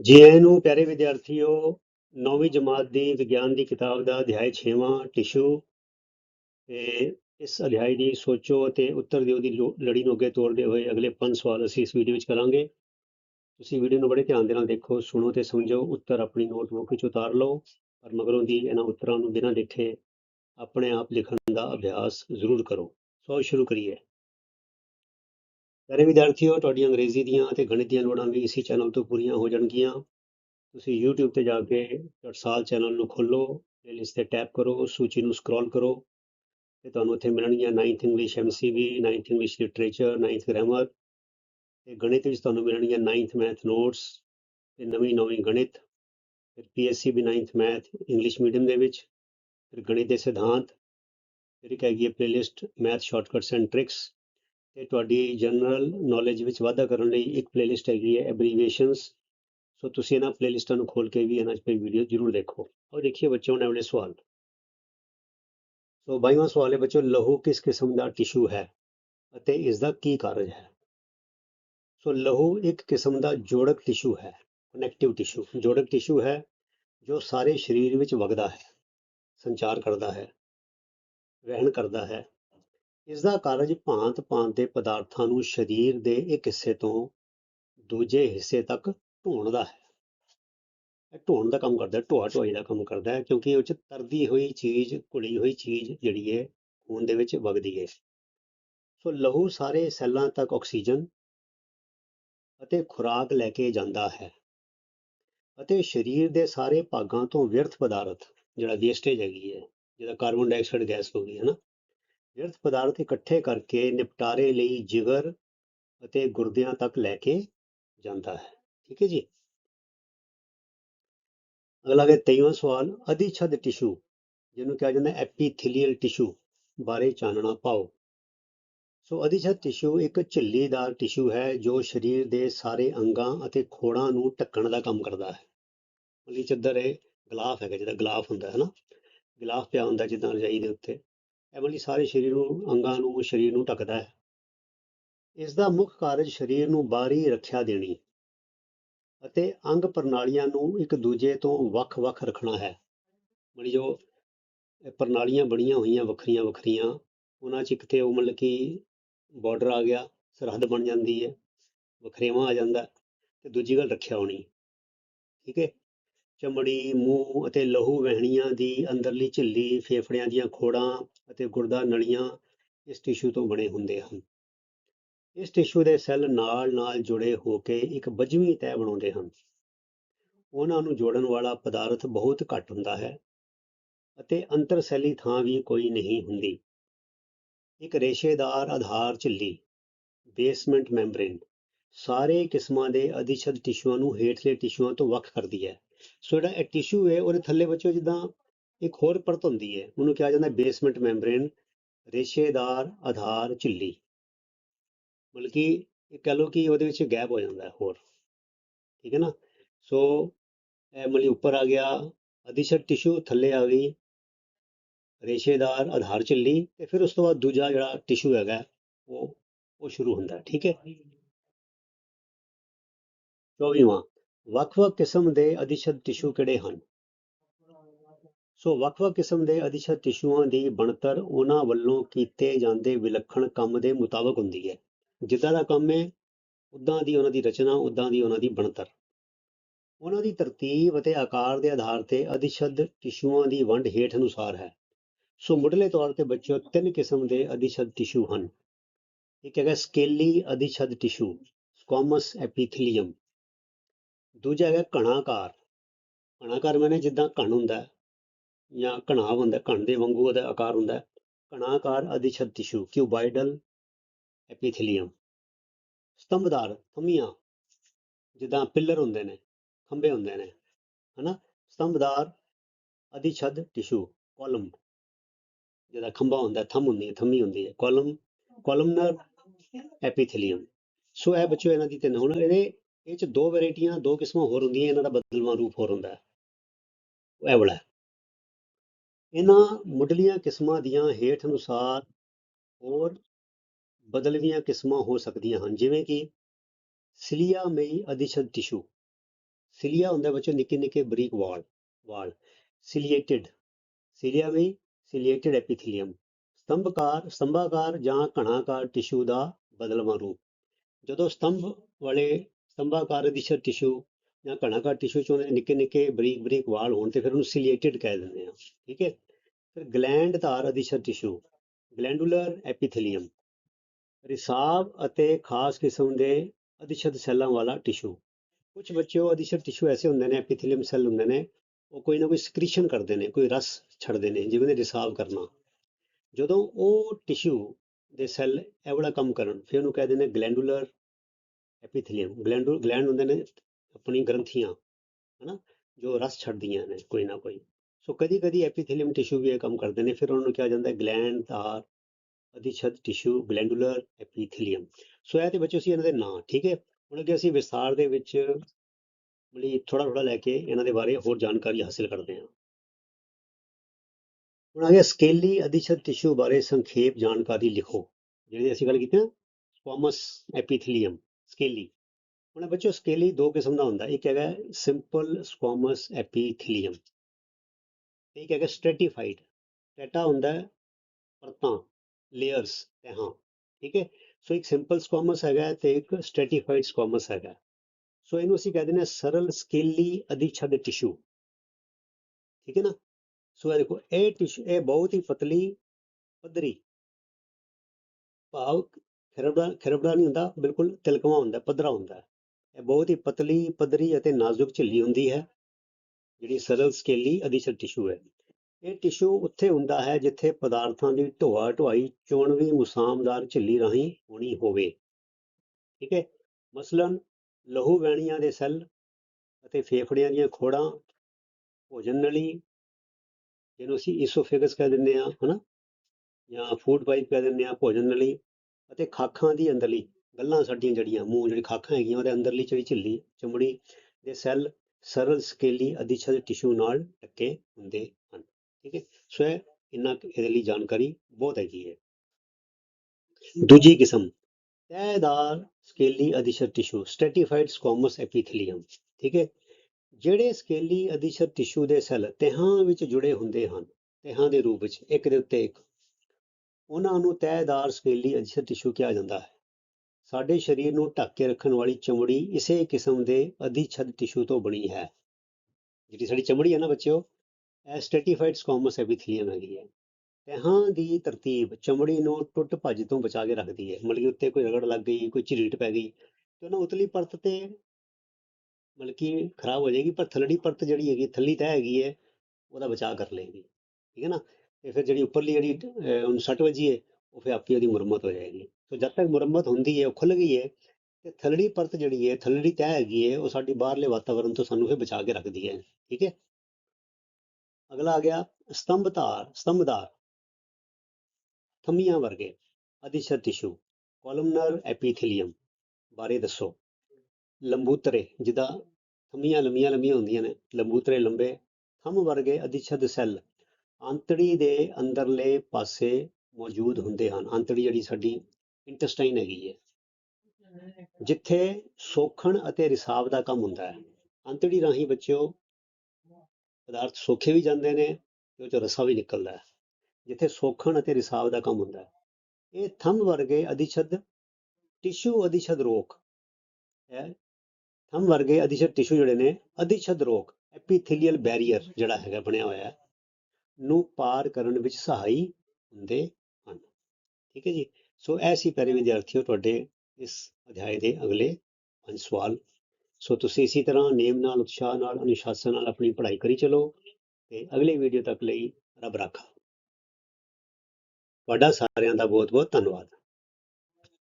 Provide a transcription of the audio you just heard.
ਜੀ ਆਇਆਂ ਨੂੰ ਪਿਆਰੇ ਵਿਦਿਆਰਥੀਓ, ਨੌਵੀਂ ਜਮਾਤ ਦੀ ਵਿਗਿਆਨ ਦੀ ਕਿਤਾਬ ਦਾ ਅਧਿਆਇ 6ਵਾਂ ਟਿਸ਼ੂ। ਤੇ ਇਸ ਅਧਿਆਇ ਦੀ ਸੋਚੋ ਅਤੇ ਉੱਤਰ ਦਿਓ ਦੀ ਲੋ- ਲੜੀ ਨੂੰ ਅੱਗੇ ਤੋਰਦੇ ਹੋਏ ਅਗਲੇ ਪੰਜ ਸਵਾਲ ਅਸੀਂ ਇਸ ਵੀਡੀਓ ਵਿੱਚ ਕਰਾਂਗੇ। ਤੁਸੀਂ ਵੀਡੀਓ ਨੂੰ ਬੜੇ ਧਿਆਨ ਦੇ ਨਾਲ ਦੇਖੋ, ਸੁਣੋ ਤੇ ਸਮਝੋ, ਉੱਤਰ ਆਪਣੀ ਨੋਟਬੁੱਕ ਵਿੱਚ ਉਤਾਰ ਲਓ, ਪਰ ਮਗਰੋਂ ਦੀ ਇਹਨਾਂ ਉੱਤਰਾਂ ਨੂੰ ਬਿਨਾਂ ਦੇਖੇ ਆਪਣੇ ਆਪ ਲਿਖਣ ਦਾ ਅਭਿਆਸ ਜ਼ਰੂਰ ਕਰੋ। ਸੋ ਸ਼ੁਰੂ ਕਰੀਏ। ਪਿਆਰੇ ਵਿਦਿਆਰਥੀਓ, ਤੁਹਾਡੀਆਂ ਅੰਗਰੇਜ਼ੀ ਦੀਆਂ ਅਤੇ ਗਣਿਤ ਦੀਆਂ ਲੋੜਾਂ ਵੀ ਇਸੇ ਚੈਨਲ ਤੋਂ ਪੂਰੀਆਂ ਹੋ ਜਾਣਗੀਆਂ। ਤੁਸੀਂ YouTube ਤੇ ਜਾ ਕੇ ਟਕਸਾਲ ਚੈਨਲ ਨੂੰ ਖੋਲੋ ਪਲੇਲਿਸਟ ਤੇ ਟੈਪ ਕਰੋ, ਸੂਚੀ ਨੂੰ ਸਕਰੋਲ ਕਰੋ ਤੇ ਤੁਹਾਨੂੰ ਉੱਥੇ ਮਿਲਣਗੀਆਂ 9th English MCV 9th English literature 9th grammar ਤੇ ਗਣਿਤ ਵਿੱਚ ਤੁਹਾਨੂੰ ਮਿਲਣਗੀਆਂ 9th ਮੈਥ ਨੋਟਸ ਤੇ ਨਵੀਂ ਨਵੀਂ ਗਣਿਤ, ਫਿਰ PSC ਵੀ 9th ਮੈਥ ਇੰਗਲਿਸ਼ ਮੀਡੀਅਮ ਦੇ ਵਿੱਚ, ਫਿਰ ਗਣਿਤ ਦੇ ਸਿਧਾਂਤ, ਫਿਰ ਇੱਕ ਹੈਗੀ ਹੈ playlist math shortcuts and tricks ਤੇ ਤੁਹਾਡੀ ਜਨਰਲ ਨੌਲੇਜ ਵਿੱਚ ਵਾਧਾ ਕਰਨ ਲਈ ਇੱਕ ਪਲੇਲਿਸਟ ਹੈਗੀ ਹੈ ਐਬਰੀਵੇਸ਼ਨਸ ਸੋ ਤੁਸੀਂ ਇਹਨਾਂ ਪਲੇਲਿਸਟਾਂ ਨੂੰ ਖੋਲ ਕੇ ਵੀ ਇਹਨਾਂ 'ਚ ਪਈ ਵੀਡੀਓ ਜ਼ਰੂਰ ਦੇਖੋ। ਔਰ ਦੇਖੀਏ ਬੱਚਿਓ ਹੁਣ ਅਗਲੇ ਸਵਾਲ। ਸੋ ਬਾਈਵਾਂ ਸਵਾਲ ਹੈ ਬੱਚਿਓ, ਲਹੂ ਕਿਸ ਕਿਸਮ ਦਾ ਟਿਸ਼ੂ ਹੈ ਅਤੇ ਇਸ ਦਾ ਕੀ ਕਾਰਜ ਹੈ? ਸੋ ਲਹੂ ਇੱਕ ਕਿਸਮ ਦਾ ਜੋੜਕ ਟਿਸ਼ੂ ਹੈ ਕਨੈਕਟਿਵ ਟਿਸ਼ੂ ਜੋੜਕ ਟਿਸ਼ੂ ਹੈ ਜੋ ਸਾਰੇ ਸਰੀਰ ਵਿੱਚ ਵਗਦਾ ਹੈ, ਸੰਚਾਰ ਕਰਦਾ ਹੈ ਵਹਿਣ ਕਰਦਾ ਹੈ ਇਸ ਦਾ ਕਾਰਜ ਭਾਂਤ ਭਾਂਤ ਦੇ ਪਦਾਰਥਾਂ ਨੂੰ ਸਰੀਰ ਦੇ ਇੱਕ ਹਿੱਸੇ ਤੋਂ ਦੂਜੇ ਹਿੱਸੇ ਤੱਕ ਢੋਣ ਦਾ ਹੈ। ਇਹ ਢੋਣ ਦਾ ਕੰਮ ਕਰਦਾ, ਢੋਆ ਢੋਆਈ ਦਾ ਕੰਮ ਕਰਦਾ ਹੈ ਕਿਉਂਕਿ ਉਹ ਚ ਤਰਦੀ ਹੋਈ ਚੀਜ਼, ਘੁਲੀ ਹੋਈ ਚੀਜ਼ ਜਿਹੜੀ ਹੈ, ਖੂਨ ਦੇ ਵਿੱਚ ਵਗਦੀ ਹੈ। ਸੋ ਲਹੂ ਸਾਰੇ ਸੈੱਲਾਂ ਤੱਕ ਆਕਸੀਜਨ ਅਤੇ ਖੁਰਾਕ ਲੈ ਕੇ ਜਾਂਦਾ ਹੈ ਅਤੇ ਸਰੀਰ ਦੇ ਸਾਰੇ ਭਾਗਾਂ ਤੋਂ ਵਿਅਰਥ ਪਦਾਰਥ, ਜਿਹੜਾ ਵੇਸਟੇਜ ਹੈਗੀ ਹੈ, ਜਿਹਦਾ ਕਾਰਬਨ ਡਾਈਆਕਸਾਈਡ ਗੈਸ ਹੋ ਗਈ, ਹੈ ਨਾ? ਵਿਅਰਥ ਪਦਾਰਥ ਇਕੱਠੇ ਕਰਕੇ ਨਿਪਟਾਰੇ ਲਈ ਜਿਗਰ ਅਤੇ ਗੁਰਦਿਆਂ ਤੱਕ ਲੈ ਕੇ ਜਾਂਦਾ ਹੈ। ਠੀਕ ਹੈ ਜੀ? ਅਗਲਾ ਹੈ 23ਵਾਂ ਸਵਾਲ, ਅਧਿਛਦ ਟਿਸ਼ੂ, ਜਿਹਨੂੰ ਕਿਹਾ ਜਾਂਦਾ ਐਪੀਥੀਲੀਅਲ ਟਿਸ਼ੂ, ਬਾਰੇ ਜਾਣਨਾ ਪਾਓ। ਸੋ ਅਧਿਛਦ ਟਿਸ਼ੂ ਇੱਕ ਝਿੱਲੀਦਾਰ ਟਿਸ਼ੂ ਹੈ, ਜੋ ਸਰੀਰ ਦੇ ਸਾਰੇ ਅੰਗਾਂ ਅਤੇ ਖੋੜਾਂ ਨੂੰ ਢੱਕਣ ਦਾ ਕੰਮ ਕਰਦਾ ਹੈ। ਮਲੀ ਚੱਦਰ ਇਹ ਗਲਾਫ ਹੈਗਾ, ਜਿਹਦਾ ਗਲਾਫ ਹੁੰਦਾ ਹੈ ਨਾ? ਗਲਾਫ ਪਿਆ ਹੁੰਦਾ ਜਿੱਦਾਂ ਰਜਾਈ ਦੇ ਉੱਤੇ। ਇਹ ਸਾਰੇ ਸਰੀਰ ਨੂੰ ਅੰਗਾਂ ਨੂੰ ਸਰੀਰ ਨੂੰ ਢੱਕਦਾ ਹੈ। ਇਸ ਦਾ ਮੁੱਖ ਕਾਰਜ ਸਰੀਰ ਨੂੰ ਬਾਹਰੀ ਰੱਖਿਆ ਦੇਣੀ ਅਤੇ ਅੰਗ ਪ੍ਰਣਾਲੀਆਂ ਨੂੰ ਇੱਕ ਦੂਜੇ ਤੋਂ ਵੱਖ-ਵੱਖ ਰੱਖਣਾ ਹੈ। ਮਤਲਬ ਜੋ ਪ੍ਰਣਾਲੀਆਂ ਬਣੀਆਂ ਹੋਈਆਂ ਵੱਖਰੀਆਂ ਵੱਖਰੀਆਂ ਉਹਨਾਂ 'ਚ ਇੱਕ ਤੇ ਉਹ ਮਤਲਬ ਕਿ ਬਾਰਡਰ ਆ ਗਿਆ ਸਰਹੱਦ ਬਣ ਜਾਂਦੀ ਹੈ ਵਖਰੇਵਾਂ ਆ ਜਾਂਦਾ ਹੈ, ਤੇ ਦੂਜੀ ਗੱਲ ਰੱਖਿਆ ਹੋਣੀ। ਠੀਕ ਹੈ? ਚਮੜੀ, ਮੂੰਹ ਅਤੇ ਲਹੂ ਵਹਿਣੀਆਂ ਦੀ ਅੰਦਰਲੀ ਝਿੱਲੀ ਫੇਫੜਿਆਂ ਦੀਆਂ ਖੋੜਾਂ ਅਤੇ ਗੁਰਦਾ ਨਲੀਆਂ ਇਸ ਟਿਸ਼ੂ ਤੋਂ ਬਣੇ ਹੁੰਦੇ ਹਨ। ਇਸ ਟਿਸ਼ੂ ਦੇ ਸੈੱਲ ਨਾਲ-ਨਾਲ ਜੁੜੇ ਹੋ ਕੇ ਇੱਕ ਬੱਝਵੀਂ ਤਹਿ ਬਣਾਉਂਦੇ ਹਨ। ਉਹਨਾਂ ਨੂੰ ਜੋੜਨ ਵਾਲਾ ਪਦਾਰਥ ਬਹੁਤ ਘੱਟ ਹੁੰਦਾ ਹੈ ਅਤੇ ਅੰਤਰਸੈਲੀ ਥਾਂ ਵੀ ਕੋਈ ਨਹੀਂ ਹੁੰਦੀ। ਇੱਕ ਰੇਸ਼ੇਦਾਰ ਆਧਾਰ ਝਿੱਲੀ, ਬੇਸਮੈਂਟ ਮੈਂਬਰੇਨ ਸਾਰੇ ਕਿਸਮਾਂ ਦੇ ਅਧਿਛਦ ਟਿਸ਼ੂਆਂ ਨੂੰ ਹੇਠਲੇ ਟਿਸ਼ੂਆਂ ਤੋਂ ਵੱਖ ਕਰਦੀ ਹੈ। ਸੋ ਜਿਹੜਾ ਇਹ ਟਿਸ਼ੂ ਹੈ, ਉਹਦੇ ਥੱਲੇ ਬੱਚੋ ਜਿੱਦਾਂ ਇੱਕ ਹੋਰ ਪਰਤ ਹੁੰਦੀ ਹੈ, ਉਹਨੂੰ ਕਿਹਾ ਜਾਂਦਾ ਬੇਸਮੈਂਟ ਮੈਂਬਰੇਨ ਰੇਸ਼ੇਦਾਰ ਆਧਾਰ ਝਿੱਲੀ। ਮਤਲਬ ਕਿ ਇਹ ਕਹ ਲਓ ਕਿ ਉਹਦੇ ਵਿੱਚ ਗੈਪ ਹੋ ਜਾਂਦਾ ਹੋਰ। ਠੀਕ ਹੈ ਨਾ? ਸੋ ਇਹ ਮਤਲਬ ਉੱਪਰ ਆ ਗਿਆ ਅਧਿਛਦ ਟਿਸ਼ੂ ਥੱਲੇ ਆ ਗਈ, ਰੇਸ਼ੇਦਾਰ ਆਧਾਰ ਝਿੱਲੀ ਤੇ ਫਿਰ ਉਸ ਤੋਂ ਬਾਅਦ ਦੂਜਾ ਜਿਹੜਾ ਟਿਸ਼ੂ ਹੈਗਾ, ਉਹ ਉਹ ਸ਼ੁਰੂ ਹੁੰਦਾ, ਠੀਕ ਹੈ? 24ਵਾਂ ਵੱਖ-ਵੱਖ ਕਿਸਮ ਦੇ ਅਧਿਛਦ ਟਿਸ਼ੂ ਕਿਹੜੇ ਹਨ? ਸੋ, ਵੱਖ-ਵੱਖ ਕਿਸਮ ਦੇ ਅਧਿਛਦ ਟਿਸ਼ੂਆਂ ਦੀ ਬਣਤਰ ਉਹਨਾਂ ਵੱਲੋਂ ਕੀਤੇ ਜਾਂਦੇ ਵਿਲੱਖਣ ਕੰਮ ਦੇ ਮੁਤਾਬਕ ਹੁੰਦੀ ਹੈ। ਜਿੱਦਾਂ ਦਾ ਕੰਮ ਹੈ, ਉਦਾਂ ਦੀ ਉਹਨਾਂ ਦੀ ਰਚਨਾ, ਉਦਾਂ ਦੀ ਉਹਨਾਂ ਦੀ ਬਣਤਰ। ਉਹਨਾਂ ਦੀ ਤਰਤੀਬ ਅਤੇ ਆਕਾਰ ਦੇ ਆਧਾਰ ਤੇ ਅਧਿਛਦ ਟਿਸ਼ੂਆਂ ਦੀ ਵੰਡ ਹੇਠ ਅਨੁਸਾਰ ਹੈ। ਸੋ, ਮੁੱਢਲੇ ਤੌਰ ਤੇ ਬੱਚਿਓ, ਤਿੰਨ ਕਿਸਮ ਦੇ ਅਧਿਛਦ ਟਿਸ਼ੂ ਹਨ। ਇੱਕ ਹੈਗਾ ਸਕੇਲੀ ਅਧਿਛਦ ਟਿਸ਼ੂ ਸਕੋਮਸ ਐਪੀਥੀਲੀਅਮ ਦੂਜਾ ਹੈਗਾ ਘਣਾਕਾਰ ਕਣਾਕਾਰ ਮੈਨੇ ਜਿੱਦਾਂ ਘਣ ਹੁੰਦਾ ਜਾਂ ਕਣਾਵ ਹੁੰਦਾ ਹੈ, ਦੇ ਵਾਂਗੂ ਉਹਦਾ ਆਕਾਰ ਹੁੰਦਾ ਘਣਾਕਾਰ ਕਣਾਕਾਰ ਅਧਿਛਦ ਟਿਸ਼ੂ ਕਿਊਬਾਈਡਲ ਐਪੀਥੀਲੀਅਮ। ਸਤੰਭਦਾਰ ਥੰਮੀਆਂ ਜਿੱਦਾਂ ਪਿੱਲਰ ਹੁੰਦੇ ਨੇ ਖੰਭੇ ਹੁੰਦੇ ਨੇ ਹਨਾ? ਸਤੰਭਦਾਰ ਅਧਿਛਦ ਟਿਸ਼ੂ ਕਾਲਮ ਜਿਹਦਾ ਖੰਭਾ ਹੁੰਦਾ ਹੈ, ਥੰਮ ਹੁੰਦੀ ਹੈ ਥੰਮੀ ਹੁੰਦੀ ਹੈ ਕਾਲਮ ਕਾਲਮਨਰ ਐਪੀਥੀਲੀਅਮ। ਸੋ ਇਹ ਬੱਚਿਓ ਇਹਨਾਂ ਦੀ ਤਿੰਨ ਹੁਣ। ਇਹਦੇ ਇਹ ਚ ਦੋ ਵੈਰਾਈਟੀਆਂ ਦੋ ਕਿਸਮਾਂ ਹੋਰ ਹੁੰਦੀਆਂ, ਇਹਨਾਂ ਦਾ ਬਦਲਵਾਂ ਰੂਪ ਹੋਰ ਹੁੰਦਾ ਹੈ। ਇਹ ਵਾਲਾ ਇਹਨਾਂ ਮੁੱਢਲੀਆਂ ਕਿਸਮਾਂ ਦੀਆਂ ਹੇਠ ਅਨੁਸਾਰ ਹੋਰ ਬਦਲਵੀਆਂ ਕਿਸਮਾਂ ਹੋ ਸਕਦੀਆਂ ਹਨ, ਜਿਵੇਂ ਕਿ ਸਿਲੀਆ ਮਈ ਅਧਿਛਦ ਟਿਸ਼ੂ ਸਿਲੀਆ ਹੁੰਦਾ ਬੱਚੋ ਨਿੱਕੇ ਨਿੱਕੇ ਬਰੀਕ ਵਾਲ ਵਾਲ। ਸਿਲੀਏਟਿਡ। ਸਿਲੀਆ ਵੀ ਸਿਲੀਏਟਿਡ ਐਪੀਥੀਲੀਅਮ। ਸਤੰਭਕਾਰ, ਸਤੰਭਾਕਾਰ ਜਾਂ ਘਣਾਕਾਰ ਟਿਸ਼ੂ ਦਾ ਬਦਲਵਾਂ ਰੂਪ। ਜਦੋਂ ਸਤੰਭ ਵਾਲੇ ਸਤੰਭਾਕਾਰ ਅਧਿਸ਼ਰ ਟਿਸ਼ੂ ਜਾਂ ਘਣਾਕਾਰ ਟਿਸ਼ੂ ਚੋਂ ਨਿੱਕੇ ਨਿੱਕੇ ਬਰੀਕ ਬਰੀਕ ਵਾਲ ਹੋਣ ਤੇ ਫਿਰ ਉਹਨੂੰ ਸਿਲੀਏਟਿਡ ਕਹਿ ਦਿੰਦੇ ਆ ਠੀਕ ਹੈ? ਫਿਰ ਗਲੈਂਡ ਧਾਰ ਅਧਿਸ਼ਰ ਟਿਸ਼ੂ ਗਲੈਂਡੂਲਰ ਐਪੀਥੀਲੀਅਮ ਰਿਸਾਬ ਅਤੇ ਖਾਸ ਕਿਸਮ ਦੇ ਅਧਿਸ਼ਤ ਸੈੱਲਾਂ ਵਾਲਾ ਟਿਸ਼ੂ ਕੁਝ ਬੱਚਿਓ ਅਧਿਸ਼ਤ ਟਿਸ਼ੂ ਐਸੇ ਹੁੰਦੇ ਨੇ ਐਪੀਥੀਲੀਅਮ ਸੈੱਲ ਹੁੰਦੇ ਨੇ, ਉਹ ਕੋਈ ਨਾ ਕੋਈ ਸਕ੍ਰੀਸ਼ਨ ਕਰਦੇ ਨੇ, ਕੋਈ ਰਸ ਛੱਡਦੇ ਨੇ, ਜਿਵੇਂ ਦੇ ਰਿਸਾਵ ਕਰਨਾ। ਜਦੋਂ ਉਹ ਟਿਸ਼ੂ ਦੇ ਸੈੱਲ ਇਹ ਵਾਲਾ ਕੰਮ ਕਰਨ, ਫਿਰ ਉਹਨੂੰ ਕਹਿੰਦੇ ਨੇ ਗਲੈਂਡੂਲਰ ਐਪੀਥੀਲੀਅਮ ਗਲੈਂਡੂ ਗਲੈਂਡ ਹੁੰਦੇ ਨੇ ਆਪਣੀ ਗ੍ਰੰਥੀਆਂ, ਹਨਾ, ਜੋ ਰਸ ਛੱਡਦੀਆਂ ਨੇ ਕੋਈ ਨਾ ਕੋਈ। ਸੋ ਕਦੀ ਕਦੀ ਐਪੀਥੀਲੀਅਮ ਟਿਸ਼ੂ ਵੀ ਇਹ ਕੰਮ ਕਰਦੇ ਨੇ, ਫਿਰ ਉਹਨਾਂ ਨੂੰ ਕਿਹਾ ਜਾਂਦਾ ਗਲੈਂਡ ਧਾਰ ਅਧਿਛਦ ਟਿਸ਼ੂ ਗਲੈਂਡੂਲਰ ਐਪੀਥੀਲੀਅਮ ਸੋ ਇਹ ਤੇ ਬੱਚੋ ਸੀ ਇਹਨਾਂ ਦੇ ਨਾਂ, ਠੀਕ ਹੈ? ਹੁਣ ਅੱਗੇ ਅਸੀਂ ਵਿਸਥਾਰ ਦੇ ਵਿੱਚ ਮਤਲਬ ਥੋੜਾ ਥੋੜਾ ਲੈ ਕੇ ਇਹਨਾਂ ਦੇ ਬਾਰੇ ਹੋਰ ਜਾਣਕਾਰੀ ਹਾਸਿਲ ਕਰਦੇ ਹਾਂ। ਹੁਣ ਆ ਗਿਆ ਸਕੇਲੀ ਅਧਿਛਦ ਟਿਸ਼ੂ ਬਾਰੇ ਸੰਖੇਪ ਜਾਣਕਾਰੀ ਲਿਖੋ, ਜਿਹੜੀ ਅਸੀਂ ਗੱਲ ਕੀਤੀ ਨਾ ਸਕੁਆਮਸ ਐਪੀਥੀਲੀਅਮ ਸਕੇਲੀ ਹੁਣ ਬੱਚੋ ਸਕੇਲੀ ਦੋ ਕਿਸਮ ਦਾ ਹੁੰਦਾ, ਇੱਕ ਹੈਗਾ ਸਿੰਪਲ ਸਕੁਆਮਸ ਐਪੀਥੀਲੀਅਮ ਇੱਕ ਹੈਗਾ ਸਟ੍ਰੈਟੀਫਾਈਡ ਟੈਟਾ ਹੁੰਦਾ ਪਰਤਾਂ ਲੇਅਰਸ ਤਹਾਂ ਠੀਕ ਹੈ? ਸੋ ਇੱਕ ਸਿੰਪਲ ਸਕੁਆਮਸ ਹੈਗਾ ਤੇ ਇੱਕ ਸਟ੍ਰੈਟੀਫਾਈਡ ਸਕੁਆਮਸ ਹੈਗਾ। ਸੋ ਇਹਨੂੰ ਅਸੀਂ ਕਹਿੰਦੇ ਨੇ ਸਰਲ ਸਕੇਲੀ ਅਧਿਛਦ ਟਿਸ਼ੂ ਠੀਕ ਹੈ ਨਾ? ਸੋ ਇਹ ਦੇਖੋ, ਇਹ ਟਿਸ਼ੂ ਇਹ ਬਹੁਤ ਹੀ ਪਤਲੀ, ਪੱਧਰੀ ਭਾਵ ਖਰਬੜਾ ਖਰਬੜਾ ਨਹੀਂ ਹੁੰਦਾ, ਬਿਲਕੁਲ ਤਿਲਕਵਾ ਹੁੰਦਾ, ਪੱਧਰਾ ਹੁੰਦਾ ਇਹ ਬਹੁਤ ਹੀ ਪਤਲੀ, ਪੱਧਰੀ ਅਤੇ ਨਾਜ਼ੁਕ ਝਿੱਲੀ ਹੁੰਦੀ ਹੈ, ਜਿਹੜੀ ਸਰਲ ਸਕੇਲੀ ਅਧਿਸ਼ਲ ਟਿਸ਼ੂ ਹੈ। ਇਹ ਟਿਸ਼ੂ ਉੱਥੇ ਹੁੰਦਾ ਹੈ ਜਿੱਥੇ ਪਦਾਰਥਾਂ ਦੀ ਢੋਆ ਢੁਆਈ ਚੋਣਵੀਂ ਮੁਸਾਮਦਾਰ ਝਿੱਲੀ ਰਾਹੀਂ ਹੋਣੀ ਹੋਵੇ। ਠੀਕ ਹੈ? ਮਸਲਨ ਲਹੂ ਵਹਿਣੀਆਂ ਦੇ ਸੈੱਲ ਅਤੇ ਫੇਫੜਿਆਂ ਦੀਆਂ ਖੋੜਾਂ, ਭੋਜਨ ਨਲੀ, ਜਿਹਨੂੰ ਅਸੀਂ ਈਸੋਫੇਗਸ ਕਹਿ ਦਿੰਦੇ ਹਾਂ, ਹਨਾ? ਜਾਂ ਫੂਡ ਪਾਈਪ ਕਹਿ ਦਿੰਦੇ ਹਾਂ, ਭੋਜਨ ਨਲੀ ਅਤੇ ਖਾਖਾਂ ਦੀ ਅੰਦਰਲੀ ਗੱਲਾਂ ਸਾਡੀਆਂ ਜਿਹੜੀਆਂ, ਮੂੰਹ ਜਿਹੜੀ ਖਾਖਾਂ ਹੈਗੀਆਂ, ਉਹਦੇ ਅੰਦਰਲੀ ਜਿਹੜੀ ਝਿੱਲੀ, ਚਮੜੀ ਦੇ ਸੈੱਲ ਸਰਲ, ਸਕੇਲੀ ਅਧਿਛਦ ਟਿਸ਼ੂ ਨਾਲ ਢੱਕੇ ਹੁੰਦੇ ਹਨ। ਠੀਕ ਹੈ? ਸੋ ਇਹ ਇਹਦੇ ਲਈ ਜਾਣਕਾਰੀ ਬਹੁਤ ਹੈਗੀ ਹੈ। ਦੂਜੀ ਕਿਸਮ, ਤਹਿਦਾਰ, ਸਕੇਲੀ ਅਧਿਛਦ ਟਿਸ਼ੂ, ਸਟ੍ਰੈਟੀਫਾਈਡ ਸਕੋਮਸ ਐਪੀਥੀਲੀਅਮ। ਠੀਕ ਹੈ? ਜਿਹੜੇ ਸਕੇਲੀ ਅਧਿਛਦ ਟਿਸ਼ੂ ਦੇ ਸੈੱਲ ਤਹਾਂ ਵਿੱਚ ਜੁੜੇ ਹੁੰਦੇ ਹਨ, ਤਹਾਂ ਦੇ ਰੂਪ ਵਿੱਚ, ਇੱਕ ਦੇ ਉੱਤੇ ਇੱਕ ਉਹਨਾਂ ਨੂੰ ਤਹਿਦਾਰ ਸਕੇਲੀ ਅਧਿਛਦ ਟਿਸ਼ੂ ਕਿਹਾ ਜਾਂਦਾ ਹੈ। ਸਾਡੇ ਸਰੀਰ ਨੂੰ ਢੱਕ ਕੇ ਰੱਖਣ ਵਾਲੀ ਚਮੜੀ ਇਸੇ ਕਿਸਮ ਦੇ ਅਧਿਛਦ ਟਿਸ਼ੂ ਤੋਂ ਬਣੀ ਹੈ। ਜਿਹੜੀ ਸਾਡੀ ਚਮੜੀ ਹੈ ਨਾ ਬੱਚਿਓ, ਇਹ ਸਟ੍ਰੈਟੀਫਾਈਡ ਸਕੁਆਮਸ ਐਪੀਥੀਲੀਅਮ ਹੈਗੀ ਹੈ। ਤਹਾਂ ਦੀ ਤਰਤੀਬ ਚਮੜੀ ਨੂੰ ਟੁੱਟ ਭੱਜ ਤੋਂ ਬਚਾ ਕੇ ਰੱਖਦੀ ਹੈ। ਮਤਲਬ ਕਿ ਉੱਤੇ ਕੋਈ ਰਗੜ ਲੱਗ ਗਈ, ਕੋਈ ਝਰੀਟ ਪੈ ਗਈ ਤੇ ਉਹਨਾਂ ਉਤਲੀ ਪਰਤ ਤੇ ਮਤਲਬ ਕਿ ਖਰਾਬ ਹੋ ਜਾਏਗੀ, ਪਰ ਥੱਲੜੀ ਪਰਤ ਜਿਹੜੀ ਹੈਗੀ, ਥੱਲੀ ਤਹਿ ਹੈਗੀ ਹੈ, ਉਹਦਾ ਬਚਾਅ ਕਰ ਲਏਗੀ। ਠੀਕ ਹੈ ਨਾ? ਤੇ ਫਿਰ ਜਿਹੜੀ ਉੱਪਰਲੀ ਜਿਹੜੀ ਅਹ, ਉਹਨੂੰ ਸੱਟ ਵੱਜੀ ਹੈ ਉਹ ਫਿਰ ਆਪੇ ਉਹਦੀ ਮੁਰੰਮਤ ਹੋ ਜਾਏਗੀ। ਸੋ ਜਦ ਤੱਕ ਮੁਰੰਮਤ ਹੁੰਦੀ ਹੈ ਉਹ ਖੁੱਲ ਗਈ ਹੈ ਤੇ ਥੱਲੜੀ ਪਰਤ ਜਿਹੜੀ ਹੈ ਥੱਲੜੀ ਤਹਿ ਹੈਗੀ ਹੈ ਉਹ ਸਾਡੀ ਬਾਹਰਲੇ ਵਾਤਾਵਰਣ ਤੋਂ ਸਾਨੂੰ ਫਿਰ ਬਚਾ ਕੇ ਰੱਖਦੀ ਹੈ ਠੀਕ ਹੈ ਅਗਲਾ ਆ ਗਿਆ ਸਤੰਭ ਧਾਰ ਸਤੰਭਦਾਰ ਥੰਮੀਆਂ ਵਰਗੇ ਅਧਿਛਦ ਟਿਸ਼ੂ ਕੋਲਮਨਰ ਐਪੀਥੀਲੀਅਮ ਬਾਰੇ ਦੱਸੋ। ਲੰਬੂਤਰੇ ਜਿਹਦਾ ਥੰਮੀਆਂ ਲੰਮੀਆਂ ਲੰਮੀਆਂ ਹੁੰਦੀਆਂ ਨੇ ਲੰਬੂਤਰੇ ਲੰਬੇ ਥੰਮ ਵਰਗੇ ਅਧਿਛਦ ਸੈੱਲ। ਅੰਤੜੀ ਦੇ ਅੰਦਰਲੇ ਪਾਸੇ ਮੌਜੂਦ ਹੁੰਦੇ ਹਨ। ਅੰਤੜੀ ਜਿਹੜੀ ਸਾਡੀ ਇੰਟੈਸਟਾਈਨ ਹੈਗੀ ਹੈ। ਜਿੱਥੇ ਸੋਖਣ ਅਤੇ ਰਿਸਾਵ ਦਾ ਕੰਮ ਹੁੰਦਾ ਹੈ। ਅੰਤੜੀ ਰਾਹੀਂ ਬੱਚਿਓ ਪਦਾਰਥ ਸੋਖੇ ਵੀ ਜਾਂਦੇ ਨੇ ਤੇ ਉਹ ਚੋਂ ਰਸਾ ਵੀ ਨਿਕਲਦਾ ਹੈ। ਜਿੱਥੇ ਸੋਖਣ ਅਤੇ ਰਿਸਾਵ ਦਾ ਕੰਮ ਹੁੰਦਾ ਹੈ। ਇਹ ਥੰਮ ਵਰਗੇ ਅਧਿਛਦ ਟਿਸ਼ੂ ਅਧਿਛਦ ਰੋਗ ਹੈ। ਥੰਮ ਵਰਗੇ ਅਧਿਛਦ ਟਿਸ਼ੂ ਜਿਹੜੇ ਨੇ ਅਧਿਛਦ ਰੋਗ। ਐਪੀਥੀਲੀਅਲ ਬੈਰੀਅਰ ਜਿਹੜਾ ਹੈਗਾ ਬਣਿਆ ਹੋਇਆ ਹੈ। ਨੂੰ ਪਾਰ ਕਰਨ ਵਿੱਚ ਸਹਾਈ ਹੁੰਦੇ ਹਨ। ਠੀਕ ਹੈ ਜੀ? ਸੋ ਇਹ ਸੀ ਪਿਆਰੇ ਵਿਦਿਆਰਥੀਓ ਤੁਹਾਡੇ ਇਸ ਅਧਿਆਇ ਦੇ ਅਗਲੇ ਪੰਜ ਸਵਾਲ। ਸੋ ਤੁਸੀਂ ਇਸੇ ਤਰ੍ਹਾਂ ਨੇਮ ਨਾਲ, ਉਤਸ਼ਾਹ ਨਾਲ, ਅਨੁਸ਼ਾਸਨ ਨਾਲ ਆਪਣੀ ਪੜ੍ਹਾਈ ਕਰੀ ਚਲੋ ਤੇ ਅਗਲੇ ਵੀਡੀਓ ਤੱਕ ਲਈ ਰੱਬ ਰਾਖਾ। ਤੁਹਾਡਾ ਸਾਰਿਆਂ ਦਾ ਬਹੁਤ ਬਹੁਤ ਧੰਨਵਾਦ।